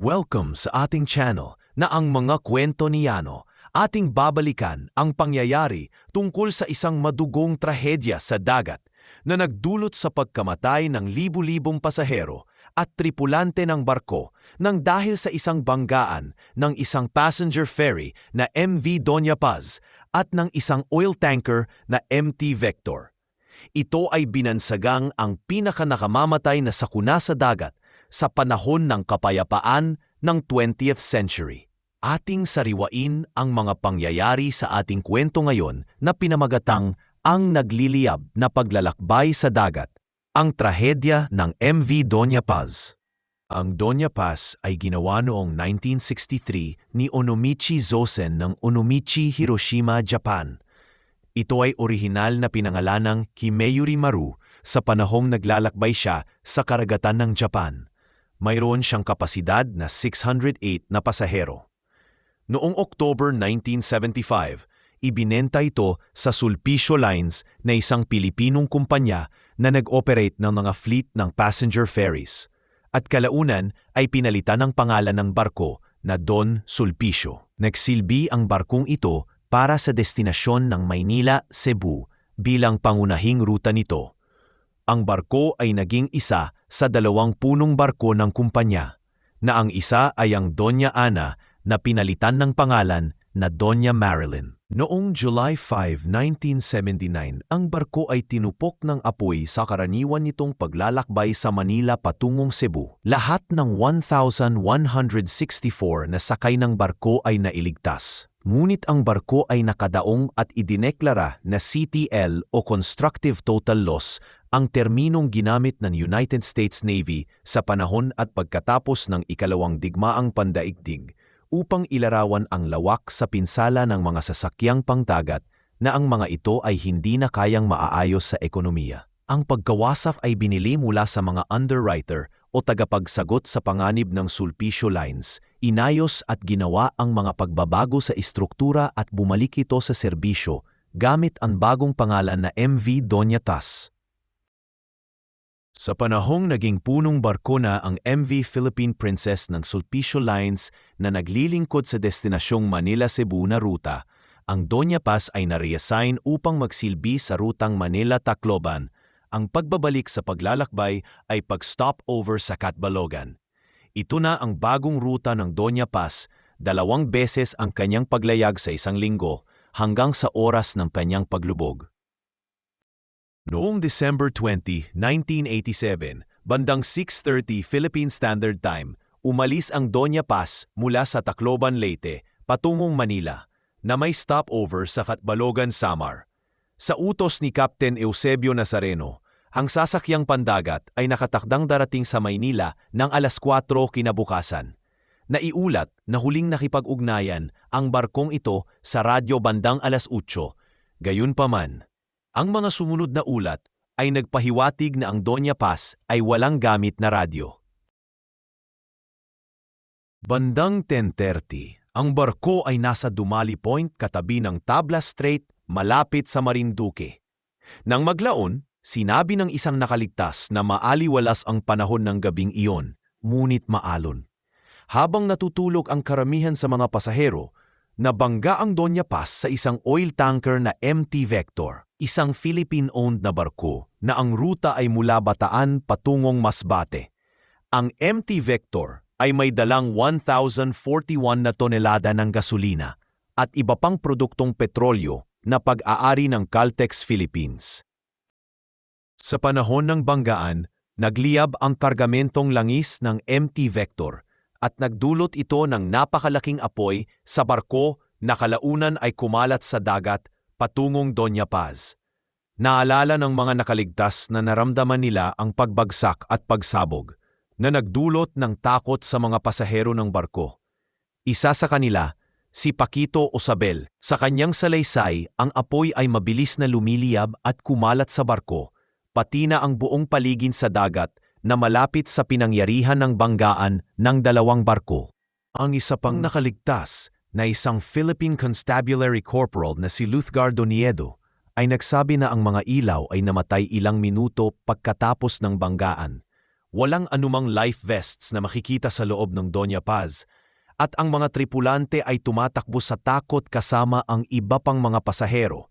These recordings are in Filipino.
Welcome sa ating channel na ang mga kwento ni Yano. Ating babalikan ang pangyayari tungkol sa isang madugong trahedya sa dagat na nagdulot sa pagkamatay ng libu-libong pasahero at tripulante ng barko nang dahil sa isang banggaan ng isang passenger ferry na MV Doña Paz at ng isang oil tanker na MT Vector. Ito ay binansagang ang pinakanakamamatay na sakuna sa dagat sa panahon ng kapayapaan ng 20th century. Ating sariwain ang mga pangyayari sa ating kwento ngayon na pinamagatang ang nagliliyab na paglalakbay sa dagat, ang trahedya ng MV Doña Paz. Ang Doña Paz ay ginawa noong 1963 ni Onomichi Zosen ng Onomichi, Hiroshima, Japan. Ito ay orihinal na pinangalanang Himeyuri Maru sa panahong naglalakbay siya sa karagatan ng Japan mayroon siyang kapasidad na 608 na pasahero. Noong October 1975, ibinenta ito sa Sulpicio Lines na isang Pilipinong kumpanya na nag-operate ng mga fleet ng passenger ferries at kalaunan ay pinalitan ng pangalan ng barko na Don Sulpicio. Nagsilbi ang barkong ito para sa destinasyon ng Maynila, Cebu bilang pangunahing ruta nito ang barko ay naging isa sa dalawang punong barko ng kumpanya, na ang isa ay ang Doña Ana na pinalitan ng pangalan na Doña Marilyn. Noong July 5, 1979, ang barko ay tinupok ng apoy sa karaniwan nitong paglalakbay sa Manila patungong Cebu. Lahat ng 1,164 na sakay ng barko ay nailigtas. Ngunit ang barko ay nakadaong at idineklara na CTL o Constructive Total Loss ang terminong ginamit ng United States Navy sa panahon at pagkatapos ng ikalawang digmaang pandaigdig upang ilarawan ang lawak sa pinsala ng mga sasakyang pangdagat na ang mga ito ay hindi na kayang maaayos sa ekonomiya. Ang pagkawasaf ay binili mula sa mga underwriter o tagapagsagot sa panganib ng Sulpicio Lines, inayos at ginawa ang mga pagbabago sa istruktura at bumalik ito sa serbisyo gamit ang bagong pangalan na MV Doña Tas. Sa panahong naging punong barko na ang MV Philippine Princess ng Sulpicio Lines na naglilingkod sa destinasyong Manila-Cebu na ruta, ang Doña Paz ay na-reassign upang magsilbi sa rutang Manila-Tacloban. Ang pagbabalik sa paglalakbay ay pag-stopover sa Catbalogan. Ito na ang bagong ruta ng Doña Paz, dalawang beses ang kanyang paglayag sa isang linggo hanggang sa oras ng kanyang paglubog. Noong December 20, 1987, bandang 6.30 Philippine Standard Time, umalis ang Doña Paz mula sa Tacloban, Leyte, patungong Manila, na may stopover sa Katbalogan, Samar. Sa utos ni Captain Eusebio Nazareno, ang sasakyang pandagat ay nakatakdang darating sa Maynila ng alas 4 kinabukasan. Naiulat na huling nakipag-ugnayan ang barkong ito sa radyo bandang alas 8. Gayunpaman, ang mga sumunod na ulat ay nagpahiwatig na ang Doña Paz ay walang gamit na radyo. Bandang 10.30, ang barko ay nasa Dumali Point katabi ng Tabla Strait malapit sa Marinduque. Nang maglaon, sinabi ng isang nakaligtas na maaliwalas ang panahon ng gabing iyon, ngunit maalon. Habang natutulog ang karamihan sa mga pasahero, nabangga ang Doña Paz sa isang oil tanker na MT Vector isang Philippine-owned na barko na ang ruta ay mula Bataan patungong Masbate. Ang MT Vector ay may dalang 1,041 na tonelada ng gasolina at iba pang produktong petrolyo na pag-aari ng Caltex Philippines. Sa panahon ng banggaan, nagliyab ang kargamentong langis ng MT Vector at nagdulot ito ng napakalaking apoy sa barko na kalaunan ay kumalat sa dagat patungong Doña Paz. Naalala ng mga nakaligtas na naramdaman nila ang pagbagsak at pagsabog na nagdulot ng takot sa mga pasahero ng barko. Isa sa kanila, si Paquito Osabel, sa kanyang salaysay ang apoy ay mabilis na lumiliyab at kumalat sa barko, pati na ang buong paligid sa dagat na malapit sa pinangyarihan ng banggaan ng dalawang barko. Ang isa pang nakaligtas na isang Philippine Constabulary Corporal na si Luthgar Doniedo ay nagsabi na ang mga ilaw ay namatay ilang minuto pagkatapos ng banggaan. walang anumang life vests na makikita sa loob ng Doña Paz, at ang mga tripulante ay tumatakbo sa takot kasama ang iba pang mga pasahero,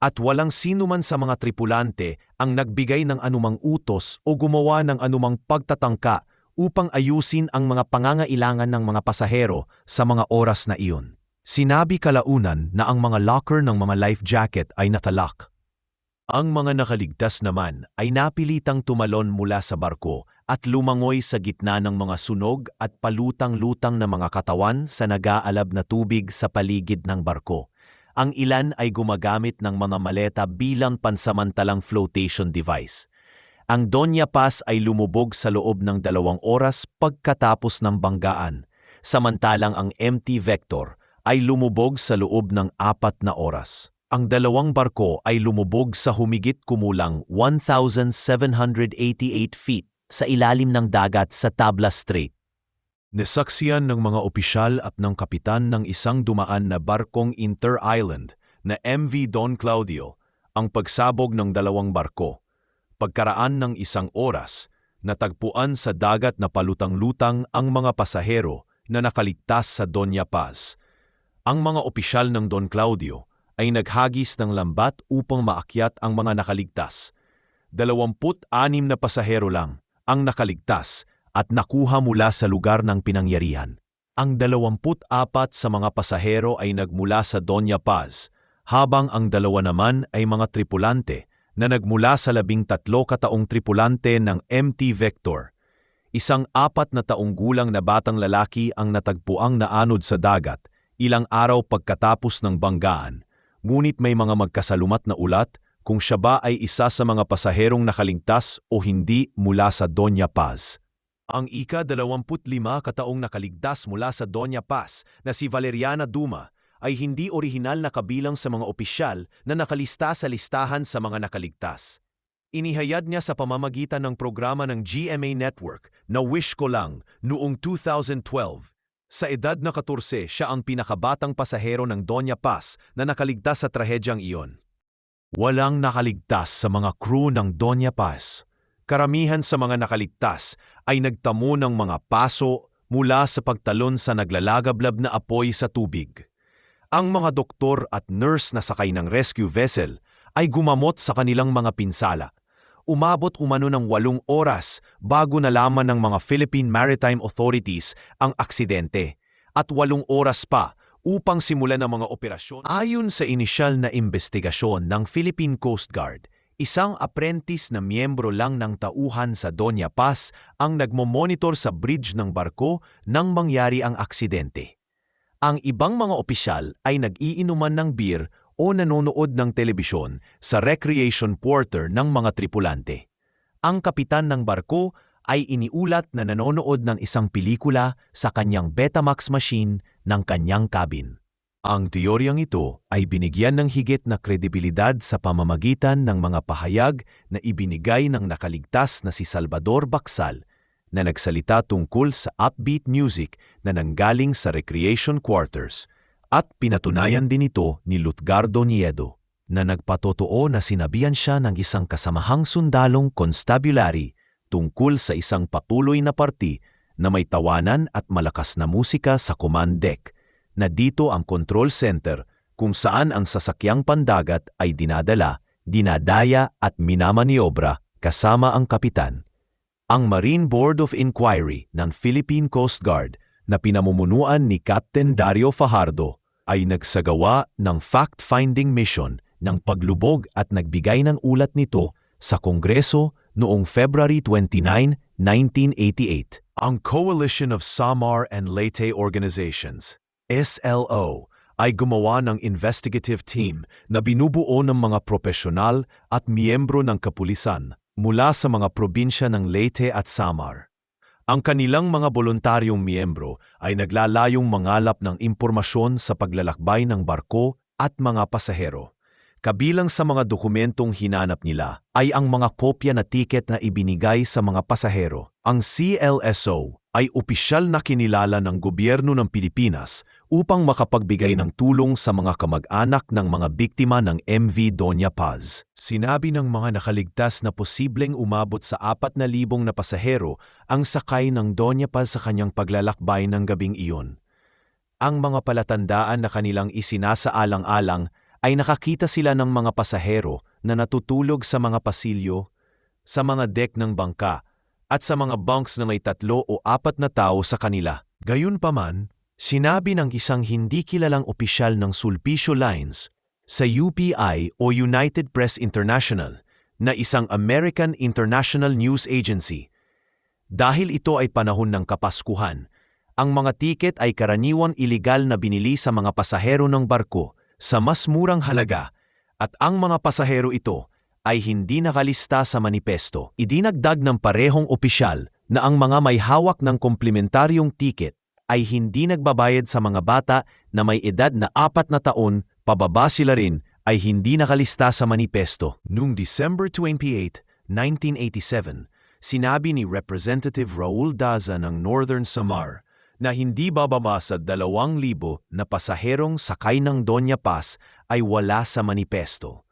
at walang sino man sa mga tripulante ang nagbigay ng anumang utos o gumawa ng anumang pagtatangka upang ayusin ang mga pangangailangan ng mga pasahero sa mga oras na iyon. Sinabi kalaunan na ang mga locker ng mga life jacket ay natalak. Ang mga nakaligtas naman ay napilitang tumalon mula sa barko at lumangoy sa gitna ng mga sunog at palutang-lutang na mga katawan sa nag-aalab na tubig sa paligid ng barko. Ang ilan ay gumagamit ng mga maleta bilang pansamantalang flotation device. Ang Doña Paz ay lumubog sa loob ng dalawang oras pagkatapos ng banggaan, samantalang ang MT Vector ay lumubog sa loob ng apat na oras. Ang dalawang barko ay lumubog sa humigit kumulang 1,788 feet sa ilalim ng dagat sa Tabla Strait. Nasaksiyan ng mga opisyal at ng kapitan ng isang dumaan na barkong inter-island na MV Don Claudio ang pagsabog ng dalawang barko. Pagkaraan ng isang oras, natagpuan sa dagat na palutang-lutang ang mga pasahero na nakaligtas sa Doña Paz. Ang mga opisyal ng Don Claudio ay naghagis ng lambat upang maakyat ang mga nakaligtas. 26 na pasahero lang ang nakaligtas at nakuha mula sa lugar ng pinangyarihan. Ang 24 sa mga pasahero ay nagmula sa Doña Paz, habang ang dalawa naman ay mga tripulante na nagmula sa labing tatlo kataong tripulante ng MT Vector. Isang apat na taong gulang na batang lalaki ang natagpuang naanod sa dagat ilang araw pagkatapos ng banggaan ngunit may mga magkasalumat na ulat kung siya ba ay isa sa mga pasaherong nakaligtas o hindi mula sa Doña Paz. Ang ika-25 kataong nakaligtas mula sa Doña Paz na si Valeriana Duma ay hindi orihinal na kabilang sa mga opisyal na nakalista sa listahan sa mga nakaligtas. Inihayad niya sa pamamagitan ng programa ng GMA Network na Wish Ko Lang noong 2012 sa edad na 14, siya ang pinakabatang pasahero ng Doña Paz na nakaligtas sa trahedyang iyon. Walang nakaligtas sa mga crew ng Doña Paz. Karamihan sa mga nakaligtas ay nagtamo ng mga paso mula sa pagtalon sa naglalagablab na apoy sa tubig. Ang mga doktor at nurse na sakay ng rescue vessel ay gumamot sa kanilang mga pinsala umabot umano ng walong oras bago nalaman ng mga Philippine Maritime Authorities ang aksidente at walong oras pa upang simulan ang mga operasyon. Ayon sa inisyal na investigasyon ng Philippine Coast Guard, isang apprentice na miyembro lang ng tauhan sa Doña Paz ang nagmo-monitor sa bridge ng barko nang mangyari ang aksidente. Ang ibang mga opisyal ay nag-iinuman ng beer o nanonood ng telebisyon sa recreation quarter ng mga tripulante. Ang kapitan ng barko ay iniulat na nanonood ng isang pelikula sa kanyang Betamax machine ng kanyang cabin. Ang teoryang ito ay binigyan ng higit na kredibilidad sa pamamagitan ng mga pahayag na ibinigay ng nakaligtas na si Salvador Baksal na nagsalita tungkol sa upbeat music na nanggaling sa recreation quarters – at pinatunayan din ito ni Lutgardo Niedo na nagpatotoo na sinabihan siya ng isang kasamahang sundalong constabulary tungkol sa isang patuloy na party na may tawanan at malakas na musika sa command deck na dito ang control center kung saan ang sasakyang pandagat ay dinadala, dinadaya at minamaniobra kasama ang kapitan. Ang Marine Board of Inquiry ng Philippine Coast Guard na pinamumunuan ni Captain Dario Fajardo ay nagsagawa ng fact-finding mission ng paglubog at nagbigay ng ulat nito sa Kongreso noong February 29, 1988. Ang Coalition of Samar and Leyte Organizations, SLO, ay gumawa ng investigative team na binubuo ng mga profesional at miyembro ng kapulisan mula sa mga probinsya ng Leyte at Samar. Ang kanilang mga voluntaryong miyembro ay naglalayong mangalap ng impormasyon sa paglalakbay ng barko at mga pasahero. Kabilang sa mga dokumentong hinanap nila ay ang mga kopya na tiket na ibinigay sa mga pasahero. Ang CLSO ay opisyal na kinilala ng gobyerno ng Pilipinas upang makapagbigay ng tulong sa mga kamag-anak ng mga biktima ng MV Doña Paz. Sinabi ng mga nakaligtas na posibleng umabot sa 4,000 na pasahero ang sakay ng Doña Paz sa kanyang paglalakbay ng gabing iyon. Ang mga palatandaan na kanilang isinasaalang-alang ay nakakita sila ng mga pasahero na natutulog sa mga pasilyo, sa mga deck ng bangka, at sa mga bunks na may tatlo o apat na tao sa kanila. Gayunpaman, sinabi ng isang hindi kilalang opisyal ng Sulpicio Lines sa UPI o United Press International na isang American International News Agency. Dahil ito ay panahon ng Kapaskuhan, ang mga tiket ay karaniwang iligal na binili sa mga pasahero ng barko sa mas murang halaga at ang mga pasahero ito ay hindi nakalista sa manipesto. Idinagdag ng parehong opisyal na ang mga may hawak ng komplementaryong tiket ay hindi nagbabayad sa mga bata na may edad na apat na taon, pababa sila rin ay hindi nakalista sa manipesto. Noong December 28, 1987, sinabi ni Representative Raul Daza ng Northern Samar na hindi bababa sa 2,000 na pasaherong sakay ng Doña Paz ay wala sa manipesto.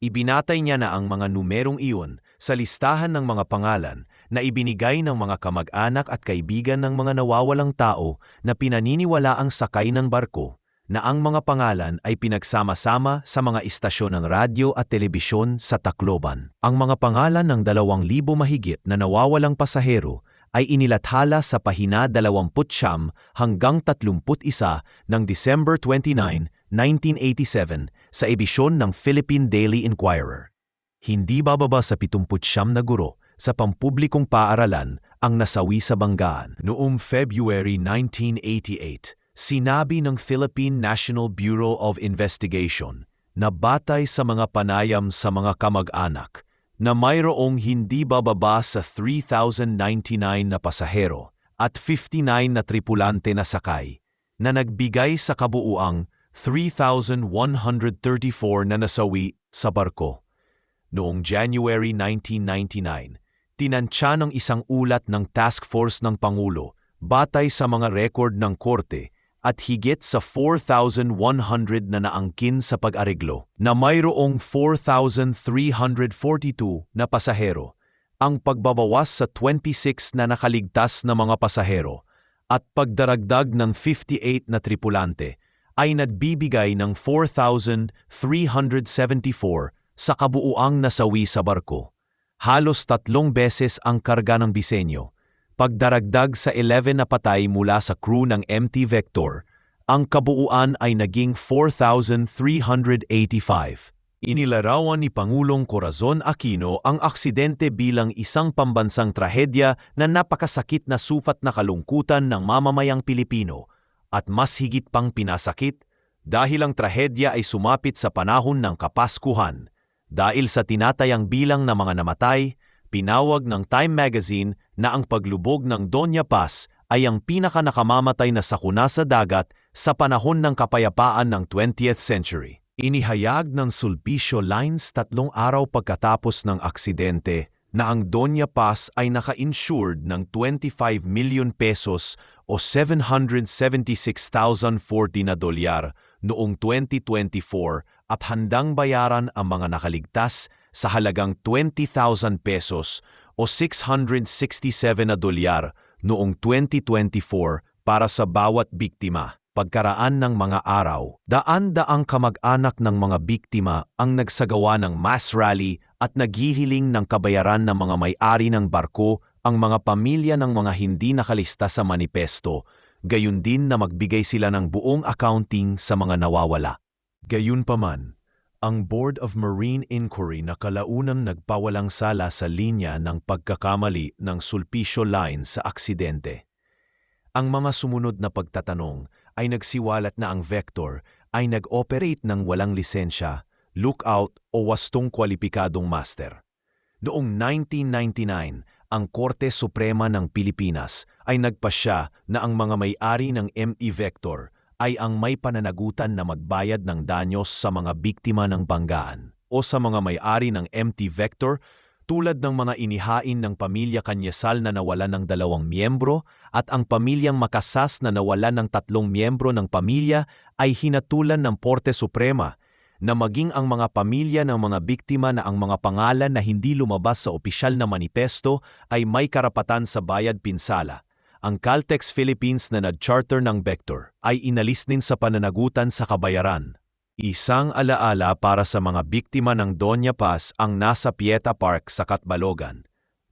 Ibinatay niya na ang mga numerong iyon sa listahan ng mga pangalan na ibinigay ng mga kamag-anak at kaibigan ng mga nawawalang tao na pinaniniwala ang sakay ng barko na ang mga pangalan ay pinagsama-sama sa mga istasyon ng radyo at telebisyon sa Tacloban. Ang mga pangalan ng 2,000 mahigit na nawawalang pasahero ay inilathala sa pahina 29 hanggang 31 ng December 29, 1987 sa edisyon ng Philippine Daily Inquirer. Hindi bababa sa 79 na guro sa pampublikong paaralan ang nasawi sa banggaan. Noong February 1988, sinabi ng Philippine National Bureau of Investigation na batay sa mga panayam sa mga kamag-anak na mayroong hindi bababa sa 3,099 na pasahero at 59 na tripulante na sakay na nagbigay sa kabuuang 3,134 na nasawi sa barko. Noong January 1999, tinansya ng isang ulat ng task force ng Pangulo batay sa mga record ng korte at higit sa 4,100 na naangkin sa pag-areglo na mayroong 4,342 na pasahero, ang pagbabawas sa 26 na nakaligtas na mga pasahero at pagdaragdag ng 58 na tripulante ay nagbibigay ng 4,374 sa kabuuang nasawi sa barko. Halos tatlong beses ang karga ng disenyo Pagdaragdag sa 11 na patay mula sa crew ng MT Vector, ang kabuuan ay naging 4,385. Inilarawan ni Pangulong Corazon Aquino ang aksidente bilang isang pambansang trahedya na napakasakit na sufat na kalungkutan ng mamamayang Pilipino at mas higit pang pinasakit dahil ang trahedya ay sumapit sa panahon ng Kapaskuhan dahil sa tinatayang bilang ng mga namatay, pinawag ng Time Magazine na ang paglubog ng Doña Paz ay ang pinakanakamamatay na sakuna sa dagat sa panahon ng kapayapaan ng 20th century. Inihayag ng Sulpicio Lines tatlong araw pagkatapos ng aksidente na ang Doña Paz ay naka-insured ng 25 million pesos o 776,040 na dolyar noong 2024 at handang bayaran ang mga nakaligtas sa halagang 20,000 pesos o 667 na dolyar noong 2024 para sa bawat biktima. Pagkaraan ng mga araw, daan-daang kamag-anak ng mga biktima ang nagsagawa ng mass rally at naghihiling ng kabayaran ng mga may-ari ng barko ang mga pamilya ng mga hindi nakalista sa manipesto, gayon din na magbigay sila ng buong accounting sa mga nawawala. Gayunpaman, ang Board of Marine Inquiry na kalaunang nagpawalang sala sa linya ng pagkakamali ng Sulpicio Line sa aksidente. Ang mga sumunod na pagtatanong ay nagsiwalat na ang Vector ay nag-operate ng walang lisensya, lookout o wastong kwalipikadong master. Noong 1999, ang Korte Suprema ng Pilipinas ay nagpasya na ang mga may-ari ng ME Vector ay ang may pananagutan na magbayad ng danyos sa mga biktima ng banggaan o sa mga may-ari ng MT Vector tulad ng mga inihain ng pamilya Kanyasal na nawalan ng dalawang miyembro at ang pamilyang Makasas na nawalan ng tatlong miyembro ng pamilya ay hinatulan ng Korte Suprema na maging ang mga pamilya ng mga biktima na ang mga pangalan na hindi lumabas sa opisyal na manifesto ay may karapatan sa bayad pinsala. Ang Caltex Philippines na nag-charter ng Vector ay inalis din sa pananagutan sa kabayaran. Isang alaala para sa mga biktima ng Doña Paz ang nasa Pieta Park sa Katbalogan.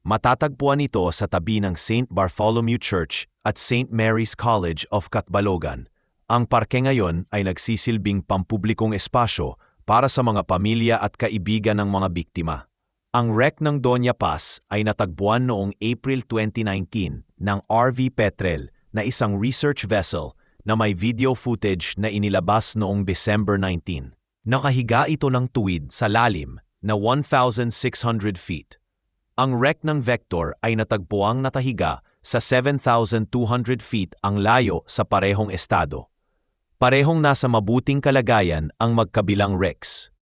Matatagpuan ito sa tabi ng St. Bartholomew Church at St. Mary's College of Katbalogan. Ang parke ngayon ay nagsisilbing pampublikong espasyo para sa mga pamilya at kaibigan ng mga biktima. Ang wreck ng Doña Paz ay natagpuan noong April 2019 ng RV Petrel na isang research vessel na may video footage na inilabas noong December 19. Nakahiga ito ng tuwid sa lalim na 1,600 feet. Ang wreck ng Vector ay natagpuang natahiga sa 7,200 feet ang layo sa parehong estado. Parehong nasa mabuting kalagayan ang magkabilang wrecks.